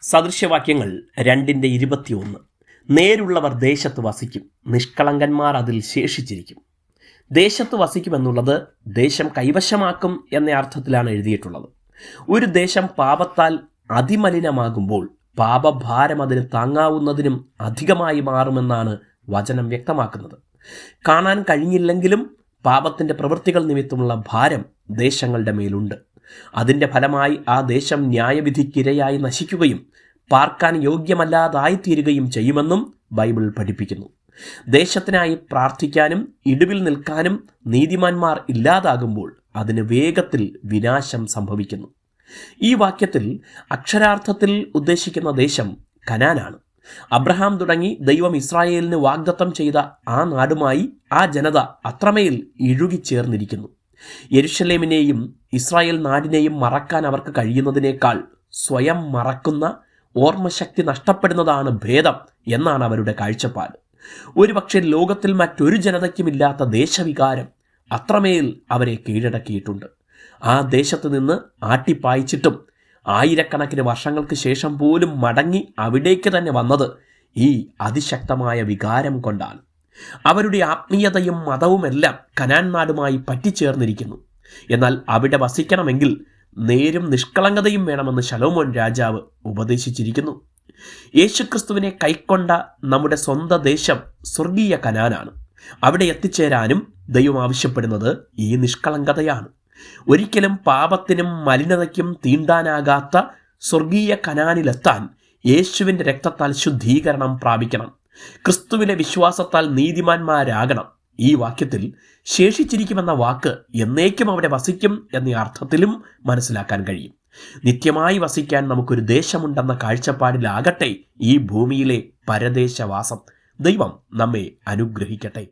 സദൃശ്യവാക്യങ്ങൾ രണ്ടിന്റെ ഇരുപത്തിയൊന്ന്. നേരുള്ളവർ ദേശത്ത് വസിക്കും നിഷ്കളങ്കന്മാർ അതിൽ ശേഷിച്ചിരിക്കും. ദേശത്ത് വസിക്കുമെന്നുള്ളത് ദേശം കൈവശമാക്കും എന്ന അർത്ഥത്തിലാണ് എഴുതിയിട്ടുള്ളത്. ഒരു ദേശം പാപത്താൽ അതിമലിനമാകുമ്പോൾ പാപഭാരം അതിന് താങ്ങാവുന്നതിനും അധികമായി മാറുമെന്നാണ് വചനം വ്യക്തമാക്കുന്നത്. കാണാൻ കഴിഞ്ഞില്ലെങ്കിലും പാപത്തിന്റെ പ്രവൃത്തികൾ നിമിത്തമുള്ള ഭാരം ദേശങ്ങളുടെ മേലുണ്ട്. അതിന്റെ ഫലമായി ആ ദേശം ന്യായവിധിക്കിരയായി നശിക്കുകയും പാർക്കാൻ യോഗ്യമല്ലാതായിത്തീരുകയും ചെയ്യുമെന്നും ബൈബിൾ പഠിപ്പിക്കുന്നു. ദേശത്തിനായി പ്രാർത്ഥിക്കാനും ഇടിവിൽ നിൽക്കാനും നീതിമാന്മാർ ഇല്ലാതാകുമ്പോൾ അതിന് വേഗത്തിൽ വിനാശം സംഭവിക്കുന്നു. ഈ വാക്യത്തിൽ അക്ഷരാർത്ഥത്തിൽ ഉദ്ദേശിക്കുന്ന ദേശം കനാനാണ്. അബ്രഹാം തുടങ്ങി ദൈവം ഇസ്രായേലിന് വാഗ്ദത്തം ചെയ്ത ആ നാടുമായി ആ ജനത അത്രമേൽ ഇഴുകിച്ചേർന്നിരിക്കുന്നു. യെരുഷലേമിനെയും ഇസ്രായേൽ നാടിനെയും മറക്കാൻ അവർക്ക് കഴിയുന്നതിനേക്കാൾ സ്വയം മറക്കുന്ന ഓർമ്മശക്തി നഷ്ടപ്പെടുന്നതാണ് ഭേദം എന്നാണ് അവരുടെ കാഴ്ചപ്പാട്. ഒരുപക്ഷെ ലോകത്തിൽ മറ്റൊരു ജനതയ്ക്കുമില്ലാത്ത ദേശവികാരം അത്രമേൽ അവരെ കീഴടക്കിയിട്ടുണ്ട്. ആ ദേശത്ത് നിന്ന് ആട്ടിപ്പായിച്ചിട്ടും ആയിരക്കണക്കിന് വർഷങ്ങൾക്ക് ശേഷം പോലും മടങ്ങി അവിടേക്ക് തന്നെ വന്നത് ഈ അതിശക്തമായ വികാരം കൊണ്ടാണ്. അവരുടെ ആത്മീയതയും മതവുമെല്ലാം കനാന്മാരുമായി പറ്റിച്ചേർന്നിരിക്കുന്നു. എന്നാൽ അവിടെ വസിക്കണമെങ്കിൽ നേരും നിഷ്കളങ്കതയും വേണമെന്ന് ശലോമോൻ രാജാവ് ഉപദേശിച്ചിരിക്കുന്നു. യേശുക്രിസ്തുവിനെ കൈക്കൊണ്ട നമ്മുടെ സ്വന്തം ദേശം സ്വർഗീയ കനാനാണ്. അവിടെ എത്തിച്ചേരാനും ദൈവം ആവശ്യപ്പെടുന്നത് ഈ നിഷ്കളങ്കതയാണ്. ഒരിക്കലും പാപത്തിനും മലിനതയ്ക്കും തീണ്ടാനാകാത്ത സ്വർഗീയ കനാനിലെത്താൻ യേശുവിന്റെ രക്തത്താൽ ശുദ്ധീകരണം പ്രാപിക്കണം. ക്രിസ്തുവിലെ വിശ്വാസത്താൽ നീതിമാന്മാരാകണം. ഈ വാക്യത്തിൽ ശേഷിച്ചിരിക്കുമെന്ന വാക്ക് എന്നേക്കും അവിടെ വസിക്കും എന്ന അർത്ഥത്തിലും മനസ്സിലാക്കാൻ കഴിയും. നിത്യമായി വസിക്കാൻ നമുക്കൊരു ദേശമുണ്ടെന്ന കാഴ്ചപ്പാടിലാകട്ടെ ഈ ഭൂമിയിലെ പരദേശവാസം. ദൈവം നമ്മെ അനുഗ്രഹിക്കട്ടെ.